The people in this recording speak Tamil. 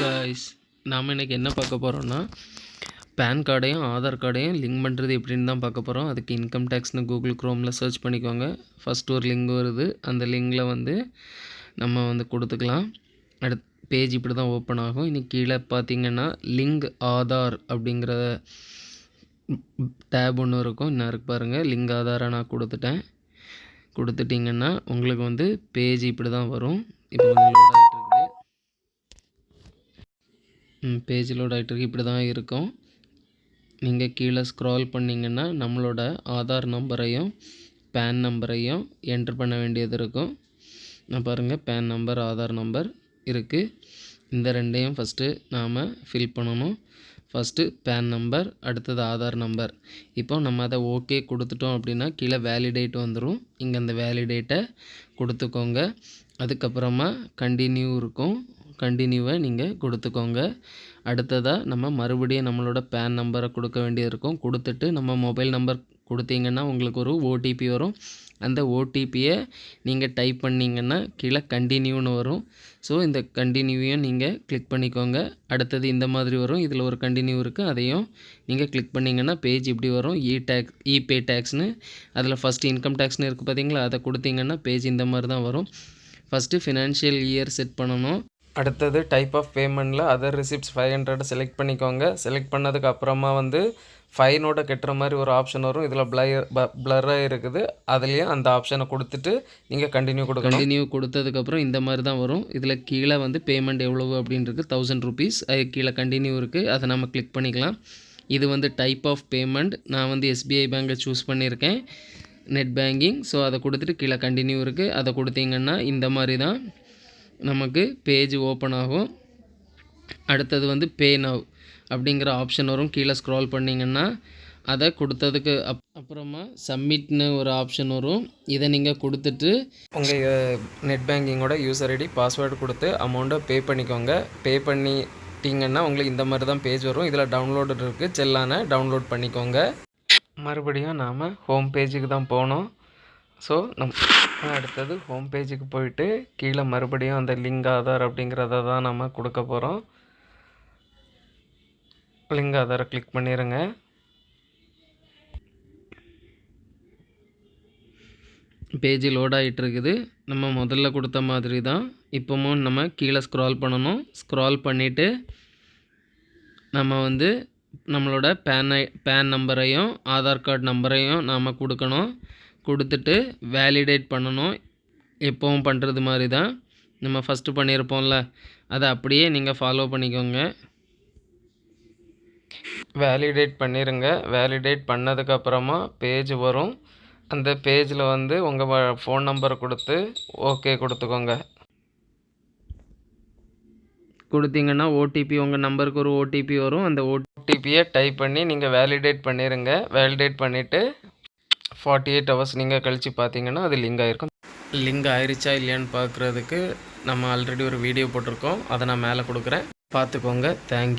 காய்ஸ் நாம் இன்றைக்கி என்ன பார்க்க போகிறோன்னா பேன் கார்டையும் ஆதார் கார்டையும் லிங்க் பண்ணுறது எப்படின்னு தான் பார்க்க போகிறோம் அதுக்கு இன்கம் டேக்ஸ்னு கூகுள் க்ரோமில் சர்ச் பண்ணிக்கோங்க. ஃபஸ்ட் ஒரு லிங்க் வருது. அந்த லிங்கில் வந்து நம்ம வந்து கொடுத்துக்கலாம். அடுத் பேஜ் இப்படி தான் ஓப்பன் ஆகும். இன்றைக்கி கீழே பார்த்தீங்கன்னா லிங்க் ஆதார் அப்படிங்கிற டேப் ஒன்று இருக்கும். இன்னும் இருக்கு பாருங்கள் லிங்க் ஆதாரை நான் கொடுத்துட்டேன். கொடுத்துட்டிங்கன்னா உங்களுக்கு வந்து பேஜ் இப்படி தான் வரும். இப்போ உங்களோட லோட் ஆகிட்டு இருக்குது ம் பேஜ் லோட் ஆகிட்டு இப்படி தான் இருக்கும். நீங்கள் கீழே ஸ்க்ரால் பண்ணிங்கன்னா நம்மளோட ஆதார் நம்பரையும் பேன் நம்பரையும் என்ட்ரு பண்ண வேண்டியது இருக்கும். நான் பாருங்கள் பேன் நம்பர் ஆதார் நம்பர் இருக்குது இந்த ரெண்டையும் ஃபஸ்ட்டு நாம் ஃபில் பண்ணணும். ஃபஸ்ட்டு பேன் நம்பர் அடுத்தது ஆதார் நம்பர் இப்போ நம்ம அதை ஓகே கொடுத்துட்டோம் அப்படின்னா கீழே வேலிடேட் வந்துடும் இங்கே அந்த வேலிடேட்டை கொடுத்துக்கோங்க. அதுக்கப்புறமா கண்டினியூ இருக்கும். கண்டினியூவை நீங்கள் கொடுத்துக்கோங்க. அடுத்ததாக நம்ம மறுபடியும் நம்மளோட பேன் நம்பரை கொடுக்க வேண்டியது இருக்கும். கொடுத்துட்டு நம்ம மொபைல் நம்பர் கொடுத்தீங்கன்னா உங்களுக்கு ஒரு ஓடிபி வரும். அந்த ஓடிபியை நீங்கள் டைப் பண்ணிங்கன்னா கீழே கண்டினியூன்னு வரும். ஸோ இந்த கண்டினியூவையும் நீங்கள் கிளிக் பண்ணிக்கோங்க. அடுத்தது இந்த மாதிரி வரும். இதில் ஒரு கண்டினியூ இருக்குது அதையும் நீங்கள் கிளிக் பண்ணிங்கன்னா பேஜ் இப்படி வரும். இ டேக்ஸ் இபே டேக்ஸ்னு அதில் ஃபஸ்ட்டு இன்கம் டேக்ஸ்னு இருக்குது பார்த்தீங்களா அதை கொடுத்தீங்கன்னா பேஜ் இந்த மாதிரி தான் வரும். ஃபஸ்ட்டு ஃபினான்ஷியல் இயர் செட் பண்ணணும். அடுத்தது type of பேமெண்ட்டில் other receipts five hundred select பண்ணிக்கோங்க. செலக்ட் பண்ணதுக்கு அப்புறமா வந்து ஃபைனோட கட்டுற மாதிரி ஒரு ஆப்ஷன் வரும். இதில் பிளர் ப்ளராக இருக்குது. அதுலேயும் அந்த ஆப்ஷனை கொடுத்துட்டு நீங்கள் கண்டினியூ கொடுக்கணும். கண்டினியூ கொடுத்ததுக்கப்புறம் இந்த மாதிரி தான் வரும். இதில் கீழே வந்து பேமெண்ட் எவ்வளவு அப்படின்றது தௌசண்ட் ருபீஸ் அது கீழே கண்டினியூ இருக்குது அதை நம்ம கிளிக் பண்ணிக்கலாம். இது வந்து டைப் ஆஃப் பேமெண்ட் நான் வந்து எஸ்பிஐ பேங்கை சூஸ் பண்ணியிருக்கேன். நெட் பேங்கிங் ஸோ அதை கொடுத்துட்டு கீழே கண்டினியூ இருக்குது அதை கொடுத்தீங்கன்னா இந்த மாதிரி தான் நமக்கு பேஜ் ஓப்பன் ஆகும். அடுத்தது வந்து பே நவ் அப்படிங்கிற ஆப்ஷன் வரும். கீழே ஸ்க்ரால் பண்ணிங்கன்னா அதை கொடுத்ததுக்கு அப் அப்புறமா சப்மிட்னு ஒரு ஆப்ஷன் வரும். இதை நீங்கள் கொடுத்துட்டு உங்கள் நெட் பேங்கிங்கோட யூசர் ஐடி பாஸ்வேர்டு கொடுத்து அமௌண்ட்டை பே பண்ணிக்கோங்க. பே பண்ணிட்டீங்கன்னா உங்களுக்கு இந்த மாதிரி தான் பேஜ் வரும். இதில் டவுன்லோடு இருக்குது செல்லான டவுன்லோட் பண்ணிக்கோங்க. மறுபடியும் நாம் ஹோம் பேஜுக்கு தான் போனோம். ஸோ நம் அடுத்தது ஹோம் பேஜுக்கு போயிட்டு கீழே மறுபடியும் அந்த லிங்க் ஆதார் அப்படிங்கிறத தான் நம்ம கொடுக்க போகிறோம் லிங்க் ஆதாரை கிளிக் பண்ணிடுங்க பேஜ் லோட் ஆகிட்டு இருக்குது. நம்ம முதல்ல கொடுத்த மாதிரி தான். இப்போவும் நம்ம கீழே ஸ்க்ரால் பண்ணணும். ஸ்க்ரால் பண்ணிவிட்டு நம்ம வந்து நம்மளோட பேன் பேன் நம்பரையும் ஆதார் கார்டு நம்பரையும் நாம் கொடுக்கணும். கொடுத்துட்டு வேலிடேட் பண்ணணும். எப்போவும் பண்ணுறது மாதிரி தான் நம்ம ஃபஸ்ட்டு பண்ணியிருப்போம்ல அதை அப்படியே நீங்கள் ஃபாலோ பண்ணிக்கோங்க. வேலிடேட் பண்ணிடுங்க வேலிடேட் பண்ணதுக்கப்புறமா பேஜ் வரும். அந்த பேஜில் வந்து உங்கள் ஃபோன் நம்பரை கொடுத்து ஓகே கொடுத்துக்கோங்க. கொடுத்தீங்கன்னா ஓடிபி உங்கள் நம்பருக்கு ஒரு ஓடிபி வரும். அந்த ஓடிபியை டைப் பண்ணி நீங்கள் வேலிடேட் பண்ணிடுங்க வேலிடேட் பண்ணிவிட்டு ஃபார்ட்டி எயிட் ஹவர்ஸ் நீங்கள் கழித்து பார்த்தீங்கன்னா அது லிங்க் ஆகிருக்கும் லிங்க் ஆயிருச்சா இல்லையான்னு பார்க்குறதுக்கு நம்ம ஆல்ரெடி ஒரு வீடியோ போட்டிருக்கோம். அதை நான் மேலே கொடுக்குறேன். பார்த்துக்கோங்க தேங்க்யூ